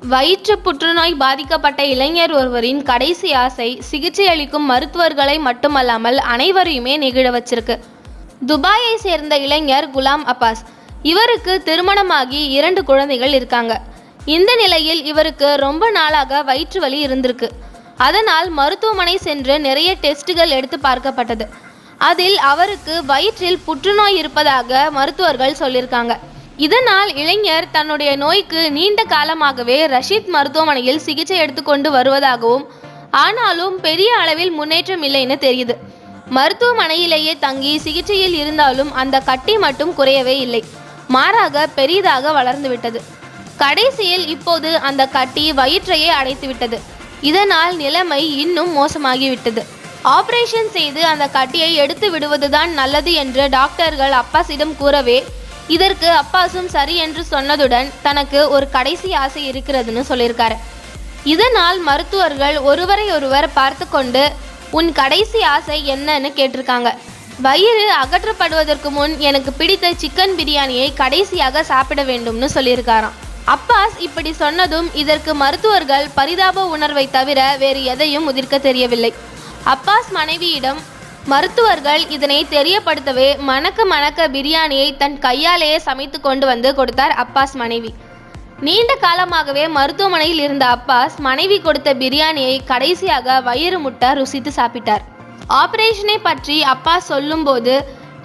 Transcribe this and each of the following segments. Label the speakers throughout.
Speaker 1: வயிற்று புற்றுநோய் பாதிக்கப்பட்ட இளைஞர் ஒருவரின் கடைசி ஆசை சிகிச்சை அளிக்கும் மருத்துவர்களை மட்டுமல்லாமல் அனைவரையுமே நெகிழ வச்சிருக்கு. துபாயை சேர்ந்த இளைஞர் குலாம் அப்பாஸ். இவருக்கு திருமணமாகி இரண்டு குழந்தைகள் இருக்காங்க. இந்த நிலையில் இவருக்கு ரொம்ப நாளாக வயிற்று வலி இருந்திருக்கு. அதனால் மருத்துவமனை சென்று நிறைய டெஸ்ட்டுகள் எடுத்து பார்க்கப்பட்டது. அதில் அவருக்கு வயிற்றில் புற்றுநோய் இருப்பதாக மருத்துவர்கள் சொல்லியிருக்காங்க. இதனால் இளைஞர் தன்னுடைய நோய்க்கு நீண்ட காலமாகவே ரஷீத் மருத்துவமனையில் சிகிச்சை எடுத்துக்கொண்டு வருவதாகவும் ஆனாலும் பெரிய அளவில் முன்னேற்றம் இல்லைன்னு தெரியுது. மருத்துவமனையிலேயே தங்கி சிகிச்சையில் இருந்தாலும் அந்த கட்டி மட்டும் குறையவே இல்லை. மாறாக பெரிதாக வளர்ந்து விட்டது. கடைசியில் இப்போது அந்த கட்டி வயிற்றையே அடைத்து விட்டது. இதனால் நிலைமை இன்னும் மோசமாகிவிட்டது ஆபரேஷன் செய்து அந்த கட்டியை எடுத்து விடுவதுதான் நல்லது என்று டாக்டர்கள் அப்பாஸிடம் கூறவே இதற்கு அப்பாஸும் சரி என்று சொன்னதுடன் தனக்கு ஒரு கடைசி ஆசை இருக்கிறதுன்னு சொல்லியிருக்காரு. இதனால் மருத்துவர்கள் ஒருவரை ஒருவர் பார்த்து கொண்டு உன் கடைசி ஆசை என்னன்னு கேட்டிருக்காங்க. வயிறு அகற்றப்படுவதற்கு முன் எனக்கு பிடித்த சிக்கன் பிரியாணியை கடைசியாக சாப்பிட வேண்டும்னு சொல்லியிருக்காராம். அப்பாஸ் இப்படி சொன்னதும் இதற்கு மருத்துவர்கள் பரிதாப உணர்வை தவிர வேறு எதையும் உதிர்க்க தெரியவில்லை. அப்பாஸ் மனைவியிடம் மருத்துவர்கள் இதனை தெரியப்படுத்தவே மணக்க மணக்க பிரியாணியை தன் கையாலேயே சமைத்து கொண்டு வந்து கொடுத்தார் அப்பாஸ் மனைவி. நீண்ட காலமாகவே மருத்துவமனையில் இருந்த அப்பாஸ் மனைவி கொடுத்த பிரியாணியை கடைசியாக வயிறு முட்ட ருசித்து சாப்பிட்டார். ஆபரேஷனை பற்றி அப்பாஸ் சொல்லும்போது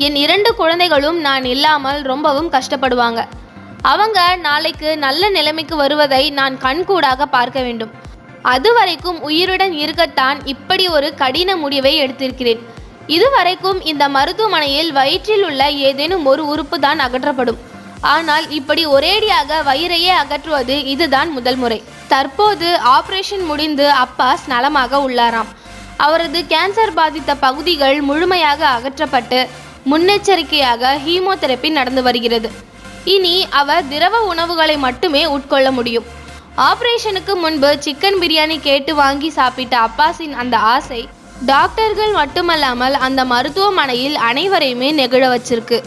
Speaker 1: என் இரண்டு குழந்தைகளும் நான் இல்லாமல் ரொம்பவும் கஷ்டப்படுவாங்க. அவங்க நாளைக்கு நல்ல நிலைமைக்கு வருவதை நான் கண்கூடாக பார்க்க வேண்டும். அதுவரைக்கும் உயிருடன் இருக்கத்தான் இப்படி ஒரு கடின முடிவை எடுத்திருக்கிறேன். இதுவரைக்கும் இந்த மருத்துவமனையில் வயிற்றில் உள்ள ஏதேனும் ஒரு உறுப்பு தான் அகற்றப்படும். ஆனால் இப்படி ஒரேடியாக வயிறையே அகற்றுவது இதுதான் முதல் முறை. தற்போது ஆபரேஷன் முடிந்து அப்பாஸ் நலமாக உள்ளாராம். அவரது கேன்சர் பாதித்த பகுதிகள் முழுமையாக அகற்றப்பட்டு முன்னெச்சரிக்கையாக ஹீமோதெரப்பி நடந்து வருகிறது. இனி அவர் திரவ உணவுகளை மட்டுமே உட்கொள்ள முடியும். ஆபரேஷனுக்கு முன்பு சிக்கன் பிரியாணி கேட்டு வாங்கி சாப்பிட்ட அப்பாஸின் அந்த ஆசை டாக்டர்கள் மட்டுமல்லாமல் அந்த மருத்துவமனையில் அனைவரையுமே நெகிழ வச்சிருக்கு.